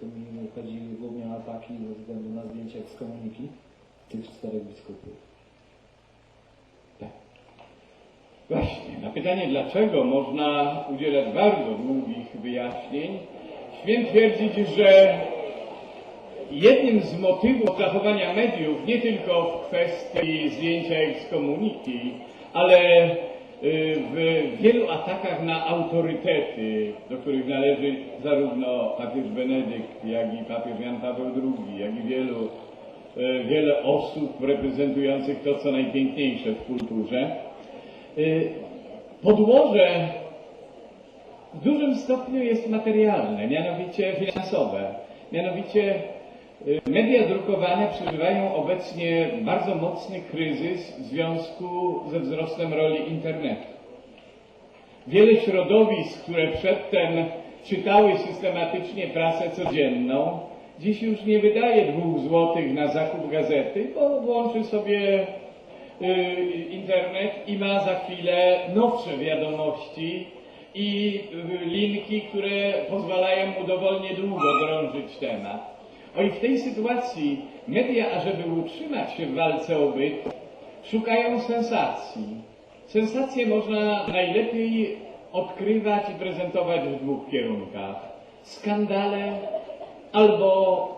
To mi chodzi głównie o ataki ze względu na zdjęcia z komuniki tych czterech biskupów. Właśnie, na pytanie dlaczego można udzielać bardzo długich wyjaśnień, śmiem twierdzić, że jednym z motywów zachowania mediów, nie tylko w kwestii zdjęcia ekskomuniki, ale w wielu atakach na autorytety, do których należy zarówno papież Benedykt, jak i papież Jan Paweł II, jak i wielu, y, wiele osób reprezentujących to, co najpiękniejsze w kulturze, Y, Podłoże w dużym stopniu jest materialne, mianowicie finansowe. Mianowicie y, media drukowane przeżywają obecnie bardzo mocny kryzys w związku ze wzrostem roli internetu. Wiele środowisk, które przedtem czytały systematycznie prasę codzienną, dziś już nie wydaje dwóch złotych na zakup gazety, bo włączy sobie y, internet i ma za chwilę nowsze wiadomości i y, linki, które pozwalają mu dowolnie długo drążyć temat. O i w tej sytuacji media, ażeby utrzymać się w walce o byt, szukają sensacji. Sensacje można najlepiej odkrywać i prezentować w dwóch kierunkach. Skandale albo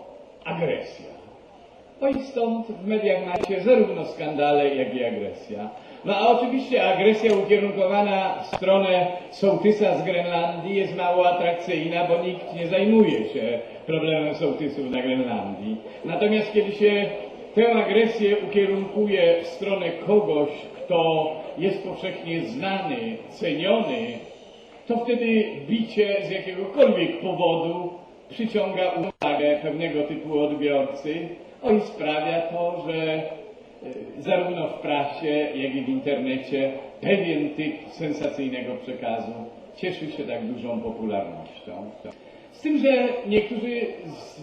agresja. No i stąd w mediach macie zarówno skandale, jak i agresja. No a oczywiście agresja ukierunkowana w stronę sołtysa z Grenlandii jest mało atrakcyjna, bo nikt nie zajmuje się problemem sołtysów na Grenlandii. Natomiast kiedy się tę agresję ukierunkuje w stronę kogoś, kto jest powszechnie znany, ceniony, to wtedy bicie z jakiegokolwiek powodu przyciąga uwagę pewnego typu odbiorcy, no i sprawia to, że zarówno w prasie, jak i w internecie pewien typ sensacyjnego przekazu cieszy się tak dużą popularnością. Z tym, że niektórzy z,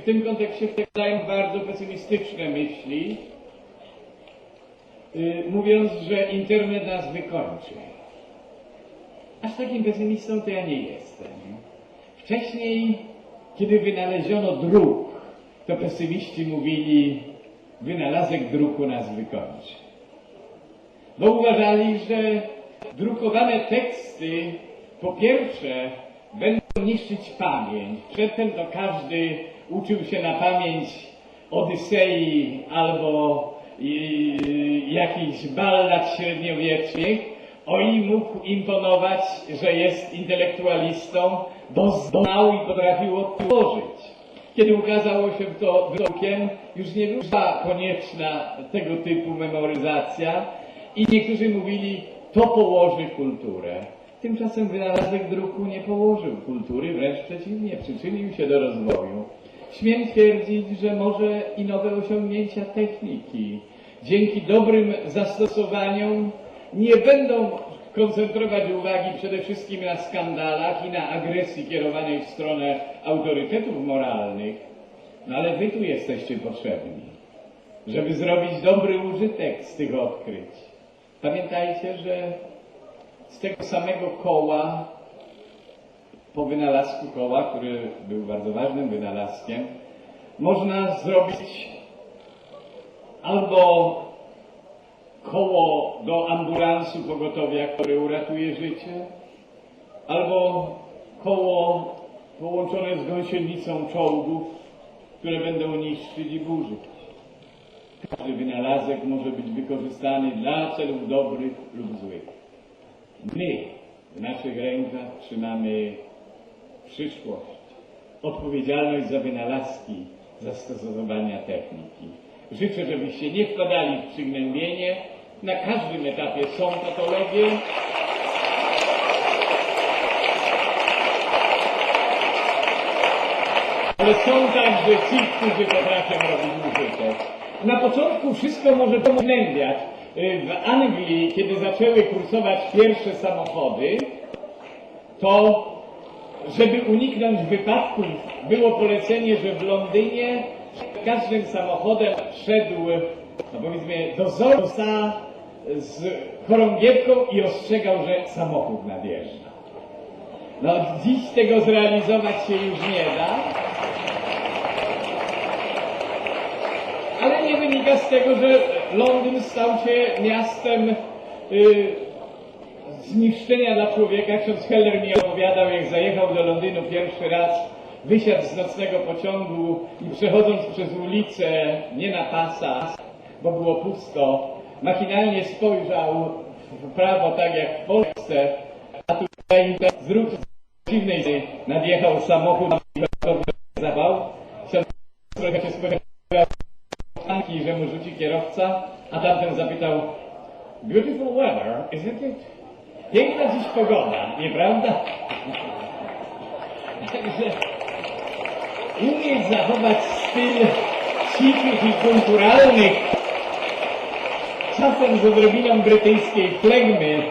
w tym kontekście wkładają bardzo pesymistyczne myśli, y, mówiąc, że internet nas wykończy. Aż takim pesymistą to ja nie jestem. Wcześniej, kiedy wynaleziono druk, to pesymiści mówili, wynalazek druku nas wykończy. Bo uważali, że drukowane teksty po pierwsze będą niszczyć pamięć. Przedtem to każdy uczył się na pamięć Odysei albo i, jakichś ballad średniowiecznych, o i mógł imponować, że jest intelektualistą, bo znał i potrafił odtworzyć. Kiedy ukazało się to drukiem, już nie była konieczna tego typu memoryzacja i niektórzy mówili, to położy kulturę. Tymczasem wynalazek druku nie położył kultury, wręcz przeciwnie, przyczynił się do rozwoju. Śmiem twierdzić, że może i nowe osiągnięcia techniki dzięki dobrym zastosowaniom nie będą koncentrować uwagi przede wszystkim na skandalach i na agresji kierowanej w stronę autorytetów moralnych, no ale wy tu jesteście potrzebni, żeby zrobić dobry użytek z tych odkryć. Pamiętajcie, że z tego samego koła, po wynalazku koła, który był bardzo ważnym wynalazkiem, można zrobić albo koło do ambulansu pogotowia, które uratuje życie, albo koło połączone z gąsienicą czołgów, które będą niszczyć i burzyć. Każdy wynalazek może być wykorzystany dla celów dobrych lub złych. My w naszych rękach trzymamy przyszłość, odpowiedzialność za wynalazki zastosowania techniki. Życzę, żebyście nie wpadali w przygnębienie. Na każdym etapie są patologie. Ale są także ci, którzy potrafią robić użytek. Na początku wszystko może to gnębiać. Y, W Anglii, kiedy zaczęły kursować pierwsze samochody, to żeby uniknąć wypadków, było polecenie, że w Londynie każdym samochodem szedł, no powiedzmy, dozorca z chorągiewką i ostrzegał, że samochód nadjeżdża. No dziś tego zrealizować się już nie da. Ale nie wynika z tego, że Londyn stał się miastem y, zniszczenia dla człowieka. Ksiądz Heller mi opowiadał, jak zajechał do Londynu pierwszy raz, wysiadł z nocnego pociągu i przechodząc przez ulicę, nie na pasach, bo było pusto, machinalnie spojrzał w prawo, tak jak w Polsce, a tutaj z ruchu dziwnej nadjechał samochód, zawał. Ksiądz trochę się spodziewał, że mu rzuci kierowca, a tamten zapytał Beautiful weather, isn't it? Piękna dziś pogoda, nieprawda? Także umieć zachować styl cichych i kulturalnych, czasem z odrobiną brytyjskiej flegmy,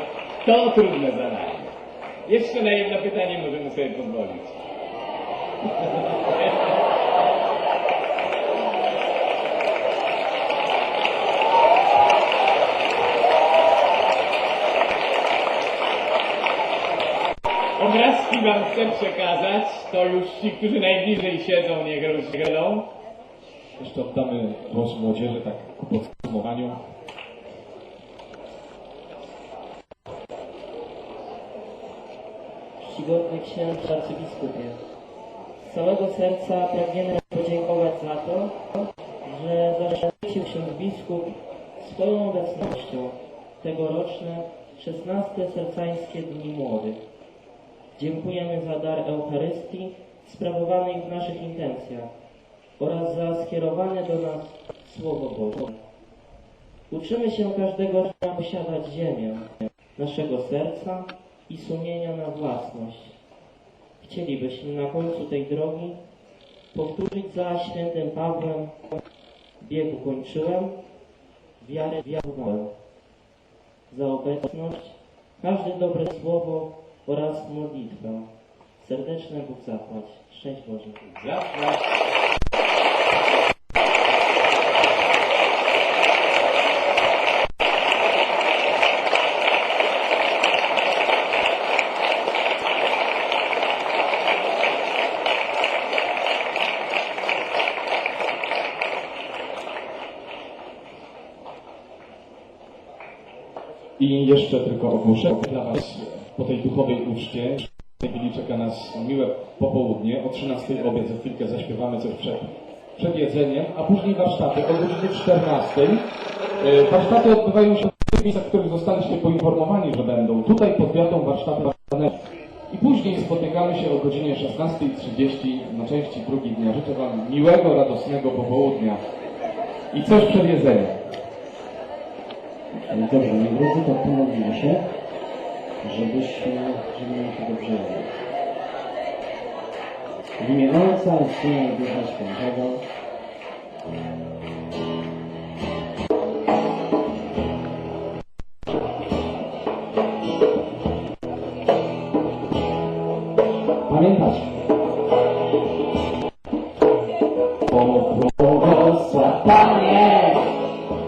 to trudne zadanie. Jeszcze na jedno pytanie możemy sobie pozwolić. Obrazki wam chcę przekazać, to już ci, którzy najbliżej siedzą, niech rozdzielą. Jeszcze oddamy głos młodzieży, tak ku podsumowaniu. Czcigodny księdze arcybiskupie, z całego serca pragniemy podziękować za to, że zaszczycił się biskup swoją obecnością tegoroczne 16 sercańskie Dni Młodych. Dziękujemy za dar Eucharystii sprawowanej w naszych intencjach oraz za skierowane do nas Słowo Boże. Uczymy się każdego dnia posiadać ziemię, naszego serca i sumienia na własność. Chcielibyśmy na końcu tej drogi powtórzyć za świętym Pawłem bieg ukończyłem, wiarę wiarowałem. Za obecność, każde dobre słowo oraz modlitwę. Serdeczne Bóg zapłać. Szczęść Boże. Zapłać. I jeszcze tylko ogłoszenie dla Was po tej duchowej uczcie. W tej chwili czeka nas miłe popołudnie. O 13 obiad za chwilkę zaśpiewamy coś przed, przed jedzeniem, a później warsztaty o godzinie 14. E, Warsztaty odbywają się w tych miejscach, w których zostaliście poinformowani, że będą. Tutaj pod wiatą warsztaty i później spotykamy się o godzinie 16.30 na części drugiej dnia. Życzę Wam miłego, radosnego popołudnia i coś przed jedzeniem. Dobrze, moi drodzy, to pomodlimy się, żebyśmy, żebyśmy się dobrze mieli. W imię Ojca i Syna i Ducha Świętego. Pamiętać. Błogosław Panie,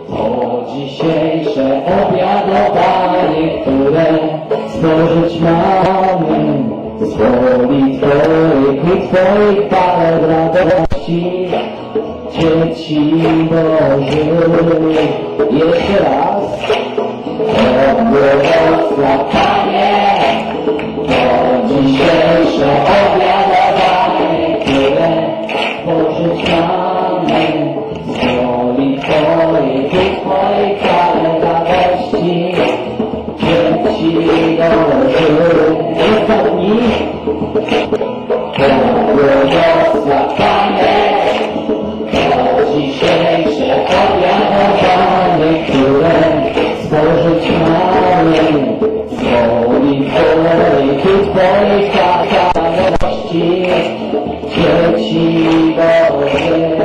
to dzisiejsze obiadowanie, które spożyć mamy z woli Twoich i Twoich chwale w radości. Dzieci Bożych, jeszcze raz. O błogosław Panie, to dzisiejsze obiadowanie, chwale radości. Dzieci Bożych.